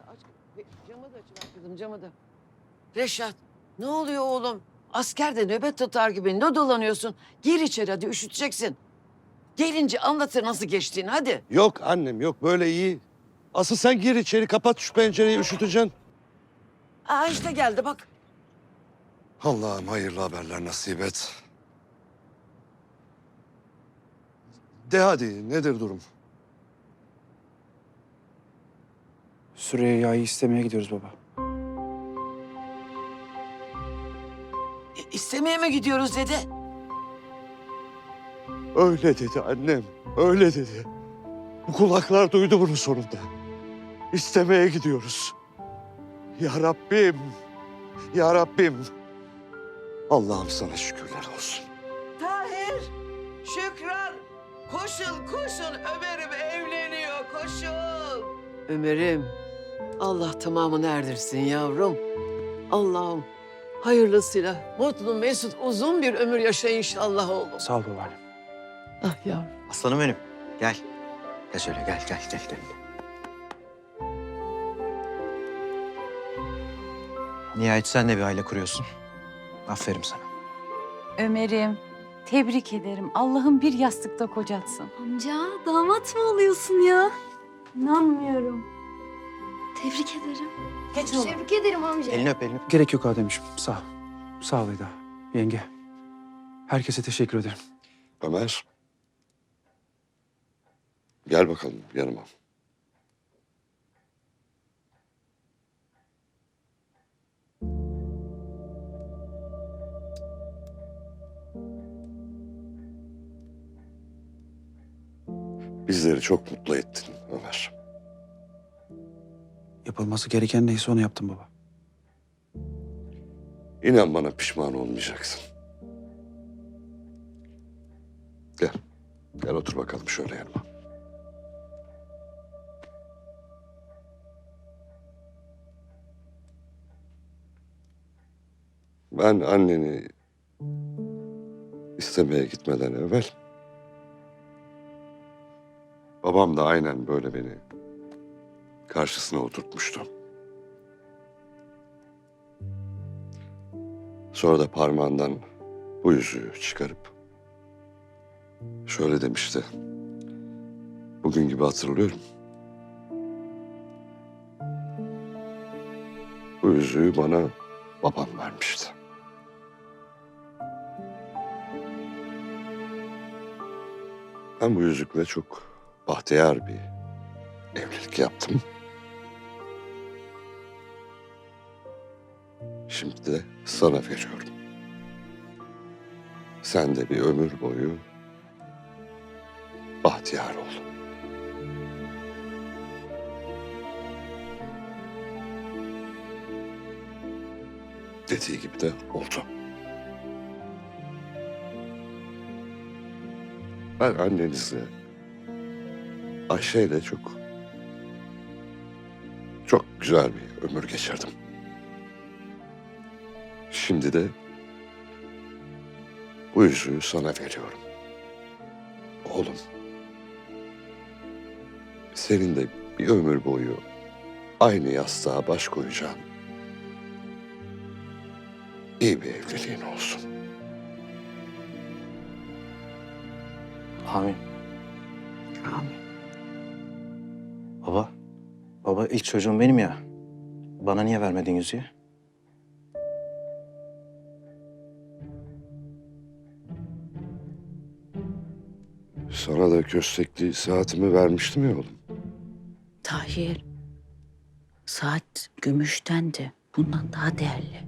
aç. Camı da açıver kızım camı da. Reşat ne oluyor oğlum? Askerde nöbet tutar gibi ne dolanıyorsun? Gir içeri hadi üşüteceksin. Gelince anlatır nasıl geçtiğini hadi. Yok annem yok böyle iyi. Asıl sen gir içeri kapat şu pencereyi üşüteceksin. Aa işte geldi bak. Allah'ım hayırlı haberler nasip et. De hadi nedir durum? Süreyya'yı istemeye gidiyoruz baba. E, istemeye mi gidiyoruz dedi. Öyle dedi annem öyle dedi. Bu kulaklar duydu bunu sonunda. İstemeye gidiyoruz. Ya Rabbim. Ya Rabbim. Allah'ım sana şükürler olsun. Tahir, Şükran, koşun koşun Ömer'im evleniyor koşun. Ömer'im, Allah tamamını erdirsin yavrum. Allah'ım hayırlısıyla mutlu mesut uzun bir ömür yaşa inşallah oğlum. Sağ ol babaannem. Ah yavrum. Aslanım benim. Gel. Gel şöyle gel gel gel gel. Nihayet sen de bir aile kuruyorsun. Aferin sana. Ömer'im, tebrik ederim. Allah'ım bir yastıkta kocatsın. Amca damat mı oluyorsun ya? İnanmıyorum. Tebrik ederim. Geç oğlum. Tebrik ederim amca. Elini öp elini öp. Gerek yok Ademciğim. Sağ ol. Sağ ol Eda. Yenge. Herkese teşekkür ederim. Ömer. Gel bakalım yanıma. Bizleri çok mutlu ettin Ömer. Yapılması gereken neyse onu yaptım baba. İnan bana pişman olmayacaksın. Gel. Gel otur bakalım şöyle yanıma. Ben anneni istemeye gitmeden evvel babam da aynen böyle beni karşısına oturtmuştu. Sonra da parmağından bu yüzüğü çıkarıp şöyle demişti. Bugün gibi hatırlıyorum. Bu yüzüğü bana babam vermişti. Ben bu yüzükle çok bahtiyar bir evlilik yaptım. Şimdi de sana veriyorum. Sen de bir ömür boyu bahtiyar ol. Dediği gibi de oldu. Ben annenizle Ayşe ile çok çok güzel bir ömür geçirdim. Şimdi de bu yüzüğü sana veriyorum. Oğlum. Senin de bir ömür boyu aynı yastığa baş koyacağın iyi bir evliliğin olsun. Amin. Amin. Baba. Baba ilk çocuğum benim ya. Bana niye vermedin yüzüğü? Sana da köstekli saatimi vermiştim ya oğlum. Tahir, saat gümüşten de bundan daha değerli.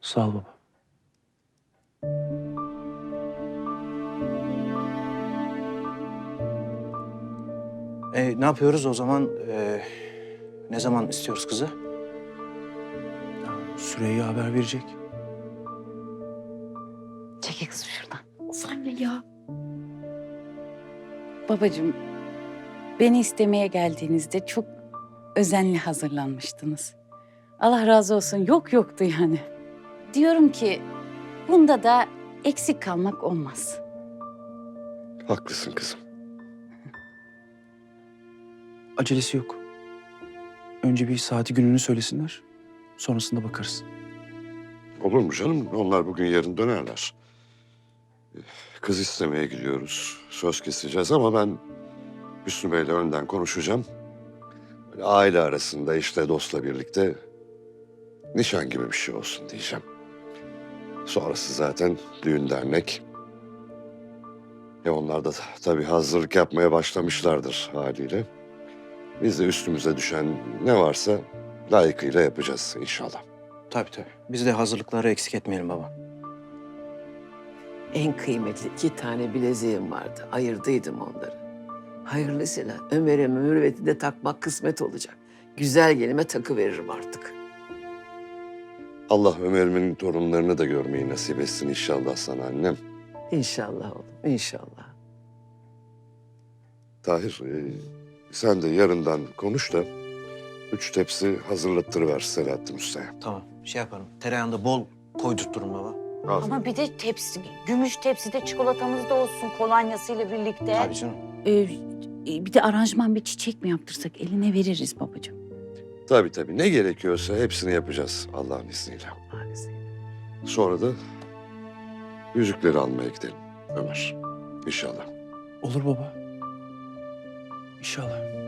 Sağ ol baba. E, ne yapıyoruz o zaman? E, ne zaman istiyoruz kızı? Süreyya haber verecek. Çekil kızım şuradan. Of anne ya. Babacığım, beni istemeye geldiğinizde çok özenli hazırlanmıştınız. Allah razı olsun. Yok yoktu yani. Diyorum ki bunda da eksik kalmak olmaz. Haklısın kızım. Acelesi yok. Önce bir saati gününü söylesinler. Sonrasında bakarız. Olur mu canım? Onlar bugün yarın dönerler. Kız istemeye gidiyoruz. Söz keseceğiz ama ben Hüsnü Bey'le önden konuşacağım. Böyle aile arasında işte dostla birlikte nişan gibi bir şey olsun diyeceğim. Sonrası zaten düğün dernek. E onlar da tabii hazırlık yapmaya başlamışlardır haliyle. Biz de üstümüze düşen ne varsa layıkıyla yapacağız inşallah. Tabii tabii. Biz de hazırlıkları eksik etmeyelim baba. En kıymetli iki tane bileziğim vardı. Ayırdıydım onları. Hayırlısıyla Ömer'e mürüvveti de takmak kısmet olacak. Güzel gelime takı veririm artık. Allah Ömer'imin torunlarını da görmeyi nasip etsin inşallah sana annem. İnşallah oğlum, inşallah. Tahir, e, sen de yarından konuş da üç tepsi hazırlattırıver Selahattin Usta'ya. Tamam. Şey yaparım. Tereyağında bol koydurtturun baba. Ama bir de tepsi, gümüş tepside çikolatamız da olsun kolonyasıyla birlikte. Tabii canım. Ee, bir de aranjman bir çiçek mi yaptırsak eline veririz babacığım. Tabii tabii ne gerekiyorsa hepsini yapacağız Allah'ın izniyle. Maalesef. Sonra da yüzükleri almaya gidelim Ömer. İnşallah. Olur baba. İnşallah.